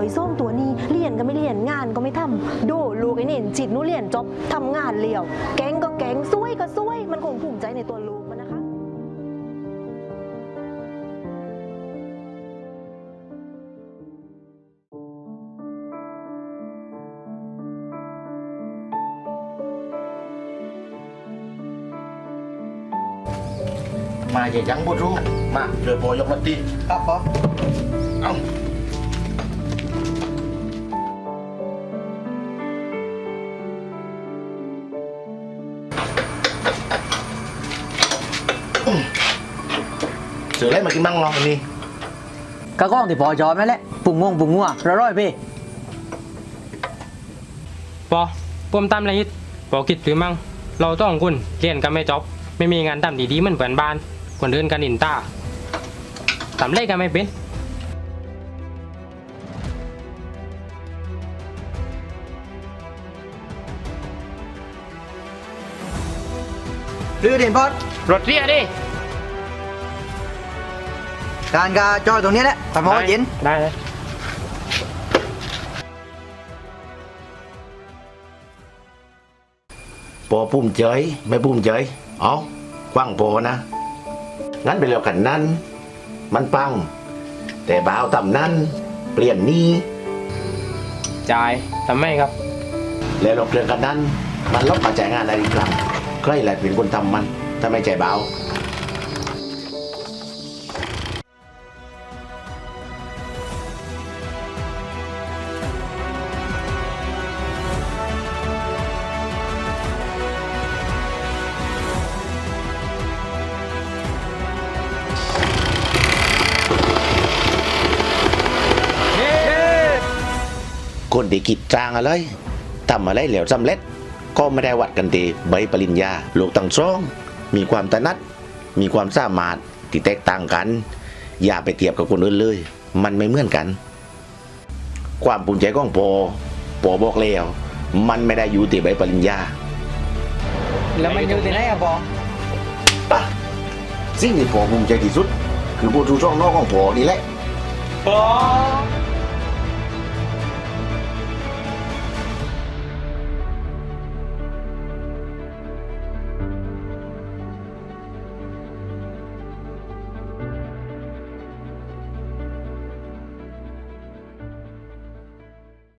ไอ้ส้มตัวนี้เรียนก็ไม่เรียนงานก็ไม่ทำดูลูกไอ้นี่จิตนู้เรียนจบทำงานเลี้ยว แก๊งก็แก๊งซวยก็ซวย มันคงภูมิใจในตัวลูกมันนะคะมาอย่ายั้งบุรู้มาเดี๋ยวพอยกรถตีครับปอเอ้า เสืออะไรมากินบ้างลองอันนี้กระก้องที่พอจอมนั่นแหละปุ่งงงปุ่งงัวร้อยๆพี่ปอปมตามระยิดปอคิดถือมั่งเราต้องคุณเรียนกันไม่จบ ไม่มีงานทำดีๆเหมือนเพื่อนบ้านคนเดินกันอินตาทำเลขกันไม่เป็นหรือเด่นพอดรถเรียดิ การกาจอยตรงนี้แหละทำให้เย็น ได้เลยปอปุ่มเจยไม่ปุ่มเจยเอากว้างพอนะ งั้นไปเร็วกันนั้น มันปัง แต่บ่าวต่ำนั้น เปลี่ยนหนี้จ่ายทำไมครับ แล้วเราเปลี่ยนกันนั้น มันลบมาจ่ายงานอะไรอีกครั้งใครแหละเป็นคนทำมันถ้าไม่ใจเบา คนที่คิดจ้างอะไรทำอะไรเหลวสำเร็จ ก็ไม่ได้วัดกันที่ใบปริญญาลูกตั้งสองมีความถนัด มีความสามารถที่แตกต่างกัน อย่าไปเทียบกับคนอื่นเลย มันไม่เหมือนกัน ความภูมิใจของพอพอบอกแล้ว มันไม่ได้อยู่ที่ใบปริญญา แล้วมันอยู่ที่ไหนอะปอปะสิ่งที่พอภูมิใจที่สุด คือผู้ชูช่องนอกของพอนี่แหละปอ